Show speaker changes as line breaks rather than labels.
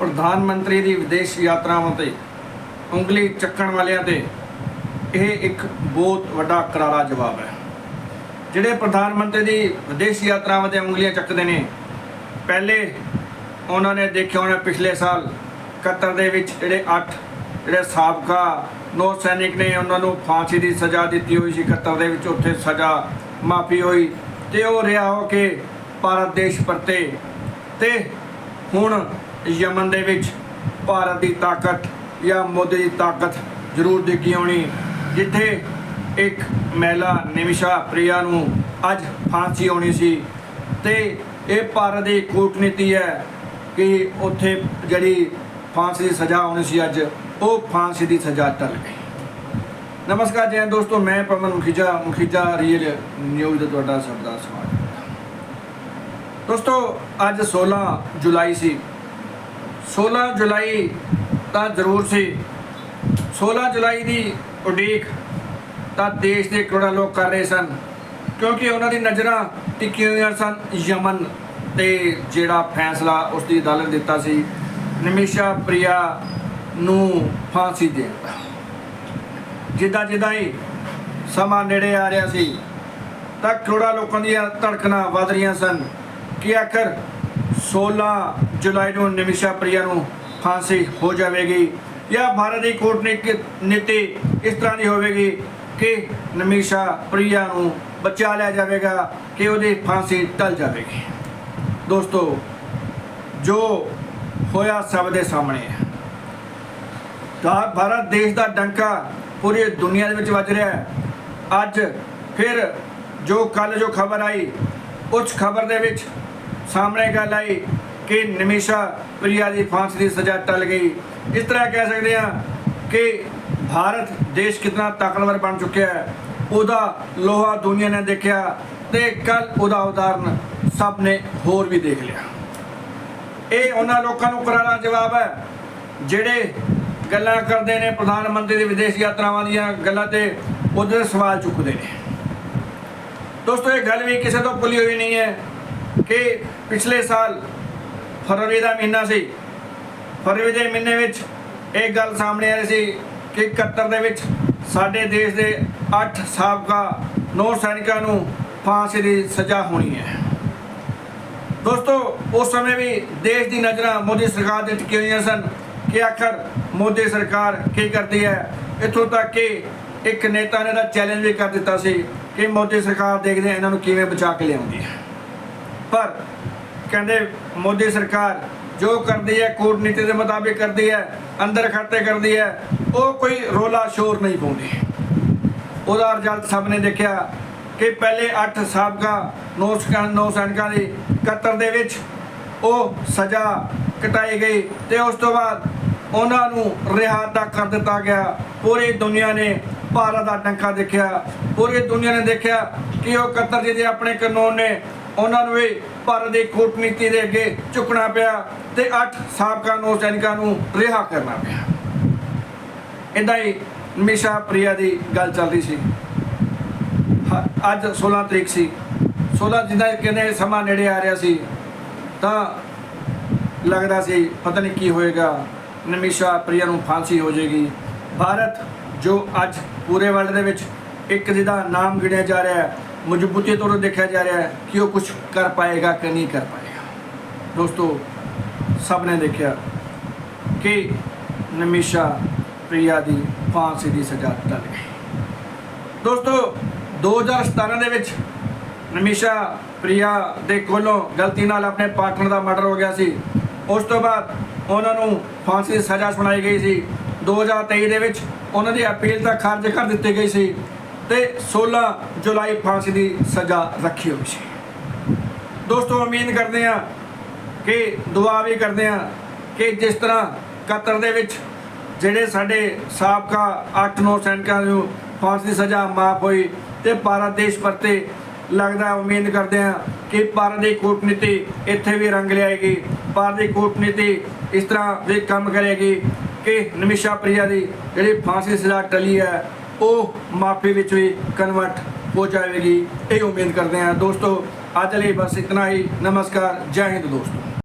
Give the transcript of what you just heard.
ਪ੍ਰਧਾਨ ਮੰਤਰੀ ਦੀ ਵਿਦੇਸ਼ ਯਾਤਰਾਵਾਂ ਤੇ ਉਂਗਲੀ ਚੱਕਣ ਵਾਲਿਆਂ ਤੇ ਇਹ ਇੱਕ ਬਹੁਤ ਵੱਡਾ ਕਰਾਰਾ ਜਵਾਬ ਹੈ। ਜਿਹੜੇ ਪ੍ਰਧਾਨ ਮੰਤਰੀ ਦੀ ਵਿਦੇਸ਼ ਯਾਤਰਾਵਾਂ ਤੇ ਉਂਗਲੀਆਂ ਚੱਕਦੇ ਨੇ, ਪਹਿਲੇ ਉਹਨਾਂ ਨੇ ਦੇਖਿਆ ਹੋਣਾ ਪਿਛਲੇ ਸਾਲ ਕਤਰ ਦੇ ਵਿੱਚ ਜਿਹੜੇ 8 ਜਿਹੜੇ ਸਾਬਕਾ ਨੌ ਸੈਨਿਕ ਨੇ, ਉਹਨਾਂ ਨੂੰ ਫਾਂਸੀ ਦੀ ਸਜ਼ਾ ਦਿੱਤੀ ਹੋਈ ਸੀ। ਕਤਰ ਦੇ ਵਿੱਚ ਉੱਥੇ ਸਜ਼ਾ ਮਾਫੀ ਹੋਈ ਤੇ ਉਹ ਰਿਹਾ ਹੋ ਕੇ ਭਾਰਤ ਦੇਸ਼ ਪਰਤੇ ਤੇ ਹੁਣ ਯਮਨ ਦੇ ਵਿੱਚ ਭਾਰਤ ਦੀ ਤਾਕਤ ਜਾਂ ਮੋਦੀ ਦੀ ਤਾਕਤ ਜ਼ਰੂਰ ਦਿਖੀ ਹੋਣੀ ਜਿੱਥੇ ਇੱਕ ਮਹਿਲਾ ਨਿਮਿਸ਼ਾ ਪ੍ਰਿਆ ਨੂੰ ਅੱਜ ਫਾਂਸੀ ਆਉਣੀ ਸੀ। ਤੇ ਇਹ ਭਾਰਤ ਦੀ ਕੂਟਨੀਤੀ ਹੈ ਕਿ ਉੱਥੇ ਜਿਹੜੀ ਫਾਂਸੀ ਦੀ ਸਜ਼ਾ ਆਉਣੀ ਸੀ ਅੱਜ, ਉਹ ਫਾਂਸੀ ਦੀ ਸਜ਼ਾ ਟਲ ਗਈ। ਨਮਸਕਾਰ ਜੀ ਦੋਸਤੋ, ਮੈਂ ਪਵਨ ਮੁਖੀਜਾ ਮੁਖੀਜਾ ਰੀਅਲ ਨਿਊਜ਼ ਦਾ ਤੁਹਾਡਾ ਸਭ ਦਾ ਸਵਾਗਤ। ਦੋਸਤੋ, ਅੱਜ 16 ਜੁਲਾਈ ਸੀ। 16 ਜੁਲਾਈ ਤਾਂ ਜ਼ਰੂਰ ਸੀ। 16 ਜੁਲਾਈ ਦੀ ਉਡੀਕ ਤਾਂ ਦੇਸ਼ ਦੇ ਕਰੋੜਾਂ ਲੋਕ ਕਰ ਰਹੇ ਸਨ, ਕਿਉਂਕਿ ਉਹਨਾਂ ਦੀ ਨਜ਼ਰਾਂ ਟਿਕੀਆਂ ਹੋਈਆਂ ਸਨ। ਯਮਨ ਤੇ ਜਿਹੜਾ ਫੈਸਲਾ ਉਸ ਦੀ ਅਦਾਲਤ ਦਿੱਤਾ ਸੀ, ਨਿਮਿਸ਼ਾ ਪ੍ਰਿਆ ਨੂੰ ਫਾਂਸੀ ਦੇ। ਜਿੱਦਾਂ ਜਿੱਦਾਂ ਹੀ ਸਮਾਂ ਨੇੜੇ ਆ ਰਿਹਾ ਸੀ, ਤਾਂ ਕਰੋੜਾਂ ਲੋਕਾਂ ਦੀਆਂ ਧੜਕਣਾਂ ਵੱਧ ਰਹੀਆਂ ਸਨ ਕਿ ਆਖਰ 16 ਜੁਲਾਈ ਨੂੰ ਨਿਮਿਸ਼ਾ ਪ੍ਰਿਆ ਨੂੰ ਫਾਂਸੀ ਹੋ ਜਾਵੇਗੀ ਜਾਂ ਭਾਰਤ ਦੀ ਕੂਟਨੀਤਿਕ ਨੀਤੀ ਇਸ ਤਰ੍ਹਾਂ ਦੀ ਹੋਵੇਗੀ ਕਿ ਨਿਮਿਸ਼ਾ ਪ੍ਰਿਆ ਨੂੰ ਬਚਾ ਲਿਆ ਜਾਵੇਗਾ, ਕਿ ਉਹਦੀ ਫਾਂਸੀ ਟਲ ਜਾਵੇਗੀ। ਦੋਸਤੋ, ਜੋ ਹੋਇਆ ਸਭ ਦੇ ਸਾਹਮਣੇ ਹੈ। ਤਾਂ ਭਾਰਤ ਦੇਸ਼ ਦਾ ਡੰਕਾ ਪੂਰੀ ਦੁਨੀਆ ਦੇ ਵਿੱਚ ਵੱਜ ਰਿਹਾ ਹੈ। ਅੱਜ ਫਿਰ ਜੋ ਕੱਲ ਜੋ ਖਬਰ ਆਈ, ਉਸ ਖਬਰ ਦੇ ਵਿੱਚ ਸਾਹਮਣੇ ਗੱਲ ਆਈ ਕਿ ਨਿਮਿਸ਼ਾ ਪ੍ਰਿਆ ਦੀ ਫਾਂਸੀ ਦੀ ਸਜ਼ਾ ਟਲ ਗਈ। ਇਸ ਤਰ੍ਹਾਂ ਕਹਿ ਸਕਦੇ ਹਾਂ ਕਿ ਭਾਰਤ ਦੇਸ਼ ਕਿੰਨਾ ਤਾਕਤਵਰ ਬਣ ਚੁੱਕਿਆ ਹੈ। ਉਹਦਾ ਲੋਹਾ ਦੁਨੀਆ ਨੇ ਦੇਖਿਆ ਤੇ ਕੱਲ ਉਹਦਾ ਉਦਾਹਰਨ ਸਭ ਨੇ ਹੋਰ ਵੀ ਦੇਖ ਲਿਆ। ਇਹ ਉਹਨਾਂ ਲੋਕਾਂ ਨੂੰ ਕਰਾਰਾ ਜਵਾਬ ਹੈ, ਜਿਹੜੇ ਗੱਲਾਂ ਕਰਦੇ ਨੇ ਪ੍ਰਧਾਨ ਮੰਤਰੀ ਦੀ ਵਿਦੇਸ਼ ਯਾਤਰਾਵਾਂ ਦੀਆਂ ਗੱਲਾਂ ਤੇ ਉਹਦੇ ਸਵਾਲ ਚੁੱਕਦੇ ਨੇ। ਦੋਸਤੋ, ਇਹ ਗੱਲ ਵੀ ਕਿਸੇ ਤੋਂ ਭੁੱਲੀ ਹੋਈ ਨਹੀਂ ਹੈ ਕਿ ਪਿਛਲੇ ਸਾਲ ਫਰਵਰੀ ਦਾ ਮਹੀਨਾ ਸੀ। ਫਰਵਰੀ ਦੇ ਮਹੀਨੇ ਵਿੱਚ ਇਹ ਗੱਲ ਸਾਹਮਣੇ ਆ ਰਹੀ ਸੀ ਕਿ ਕਤਰ ਦੇ ਵਿੱਚ ਸਾਡੇ ਦੇਸ਼ ਦੇ 8 ਸਾਬਕਾ ਨੌ ਸੈਨਿਕਾਂ ਨੂੰ ਫਾਂਸੀ ਦੀ ਸਜ਼ਾ ਹੋਣੀ ਹੈ। ਦੋਸਤੋ, ਉਸ ਸਮੇਂ ਵੀ ਦੇਸ਼ ਦੀ ਨਜ਼ਰਾਂ ਮੋਦੀ ਸਰਕਾਰ ਦੇ ਟਿਕੀ ਹੋਈਆਂ ਸਨ ਕਿ ਆਖਰ ਮੋਦੀ ਸਰਕਾਰ ਕੀ ਕਰਦੀ ਹੈ। ਇੱਥੋਂ ਤੱਕ ਕਿ ਇੱਕ ਨੇਤਾ ਨੇ ਦਾ ਚੈਲੰਜ ਵੀ ਕਰ ਦਿੱਤਾ ਸੀ ਕਿ ਮੋਦੀ ਸਰਕਾਰ ਦੇਖਦੇ ਇਹਨਾਂ ਨੂੰ ਕਿਵੇਂ ਬਚਾ ਕੇ ਲਿਆਉਂਦੀ ਹੈ। ਪਰ ਕਹਿੰਦੇ ਮੋਦੀ ਸਰਕਾਰ ਜੋ ਕਰਦੀ ਹੈ, ਕੂਟਨੀਤੀ ਦੇ ਮੁਤਾਬਿਕ ਕਰਦੀ ਹੈ, ਅੰਦਰ ਖਾਤੇ ਕਰਦੀ ਹੈ, ਉਹ ਕੋਈ ਰੋਲਾ ਸ਼ੋਰ ਨਹੀਂ ਪਾਉਂਦੀ। ਉਹਦਾ ਰਿਜ਼ਲਟ ਸਭ ਨੇ ਦੇਖਿਆ ਕਿ ਪਹਿਲੇ 8 ਸਾਬਕਾ ਨੌ ਸੈਨਿਕਾਂ ਦੀ ਕਤਰ ਦੇ ਵਿੱਚ ਉਹ ਸਜ਼ਾ ਕਟਾਈ ਗਈ ਤੇ ਉਸ ਤੋਂ ਬਾਅਦ ਉਹਨਾਂ ਨੂੰ ਰਿਹਾ ਤੱਕ ਕਰ ਦਿੱਤਾ ਗਿਆ। ਪੂਰੀ ਦੁਨੀਆ ਨੇ ਭਾਰਤ ਦਾ ਟੰਕਾ ਦੇਖਿਆ। ਪੂਰੀ ਦੁਨੀਆ ਨੇ ਦੇਖਿਆ ਕਿ ਉਹ ਕਤਰ ਜੀ ਦੇ ਆਪਣੇ ਕਾਨੂੰਨ ਨੇ ਉਹਨਾਂ ਨੂੰ ਵੀ ਭਾਰਤ ਦੀ ਕੂਟਨੀਤੀ ਦੇ ਅੱਗੇ ਝੁਕਣਾ ਪਿਆ ਤੇ 8 ਸਾਬਕਾ ਨੌ ਸੈਨਿਕਾਂ ਨੂੰ ਰਿਹਾ ਕਰਨਾ ਪਿਆ। ਇਦਾਂ ਹੀ ਮਿਸ਼ਾ ਪ੍ਰਿਆ ਦੀ ਗੱਲ ਚੱਲ ਰਹੀ ਸੀ। ਹ- ਅੱਜ 16 ਤਰੀਕ ਸੀ। 16 ਜਿੱਦਾਂ ਕਹਿੰਦੇ ਸਮਾਂ ਨੇੜੇ ਆ ਰਿਹਾ ਸੀ, ਤਾਂ ਲੱਗਦਾ ਸੀ ਪਤਾ ਨਹੀਂ ਕੀ ਹੋਏਗਾ ਨਿਮਿਸ਼ਾ ਪ੍ਰਿਆ ਨੂੰ ਫਾਂਸੀ ਹੋ ਜਾਏਗੀ। ਭਾਰਤ ਜੋ ਅੱਜ ਪੂਰੇ ਵਰਲਡ ਦੇ ਵਿੱਚ ਇੱਕ ਜਿਹਦਾ ਨਾਮ ਗਿਣਿਆ ਜਾ ਰਿਹਾ ਹੈ, ਮਜ਼ਬੂਤੀ ਤੌਰ ਤੇ ਦੇਖਿਆ ਜਾ ਰਿਹਾ ਹੈ ਕਿ ਉਹ ਕੁਝ ਕਰ ਪਾਏਗਾ ਕਿ ਨਹੀਂ ਕਰ ਪਾਏਗਾ। ਦੋਸਤੋ, ਸਭ ਨੇ ਦੇਖਿਆ ਕਿ ਨਿਮਿਸ਼ਾ ਪ੍ਰਿਆ ਦੀ ਫਾਂਸੀ ਦੀ ਸਜ਼ਾ ਟਲ ਗਈ। ਦੋਸਤੋ 2017 ਦੇ ਵਿੱਚ ਨਿਮਿਸ਼ਾ ਪ੍ਰਿਆ ਦੇ ਕੋਲੋਂ ਗਲਤੀ ਨਾਲ ਆਪਣੇ ਪਾਰਟਨਰ ਦਾ ਮਰਡਰ ਹੋ ਗਿਆ ਸੀ। ਉਸ ਤੋਂ ਬਾਅਦ ਉਹਨਾਂ ਨੂੰ ਫਾਂਸੀ ਦੀ ਸਜ਼ਾ ਸੁਣਾਈ ਗਈ ਸੀ। 2023 ਦੇ ਵਿੱਚ ਉਹਨਾਂ ਦੀ ਅਪੀਲ ਤਾਂ ਖਾਰਜ ਕਰ ਦਿੱਤੀ ਗਈ ਸੀ। ਤੇ 16 ਜੁਲਾਈ ਫਾਂਸੀ ਦੀ ਸਜ਼ਾ ਰੱਖੀ ਹੋਈ ਸੀ। ਦੋਸਤੋ, ਉਮੀਦ ਕਰਦੇ ਹਾਂ ਕਿ ਦੁਆ ਵੀ ਕਰਦੇ ਹਾਂ ਕਿ ਜਿਸ ਤਰ੍ਹਾਂ ਕਤਰ ਦੇ ਵਿੱਚ ਜਿਹੜੇ ਸਾਡੇ ਸਾਬਕਾ 8-9 ਸੈਨਿਕਾਂ ਨੂੰ ਫਾਂਸੀ ਦੀ ਸਜ਼ਾ ਮਾਫ ਹੋਈ ਤੇ ਭਾਰਤ ਦੇਸ਼ ਪਰਤੇ ਲੱਗਦਾ ਉਮੀਦ ਕਰਦੇ ਹਾਂ ਕਿ ਭਾਰਤ ਦੀ ਕੂਟਨੀਤੀ ਇੱਥੇ ਵੀ ਰੰਗ ਲਿਆਏਗੀ ਭਾਰਤ ਦੀ ਕੂਟਨੀਤੀ ਇਸ ਤਰ੍ਹਾਂ ਵੀ ਕੰਮ ਕਰੇਗੀ ਕਿ ਨਮਿਸ਼ਾ ਪ੍ਰਿਆ ਦੀ ਜਿਹੜੀ ਫਾਂਸੀ ਦੀ ਸਜ਼ਾ ਟਲੀ ਹੈ ਉਹ ਮਾਫੀ ਵਿੱਚ ਵੀ ਕਨਵਰਟ ਹੋ ਜਾਵੇਗੀ। ਇਹ ਉਮੀਦ ਕਰਦੇ ਹਾਂ ਦੋਸਤੋ, ਅੱਜ ਲਈ ਬਸ ਇਤਨਾ ਹੀ। ਨਮਸਕਾਰ, ਜੈ ਹਿੰਦ ਦੋਸਤੋ।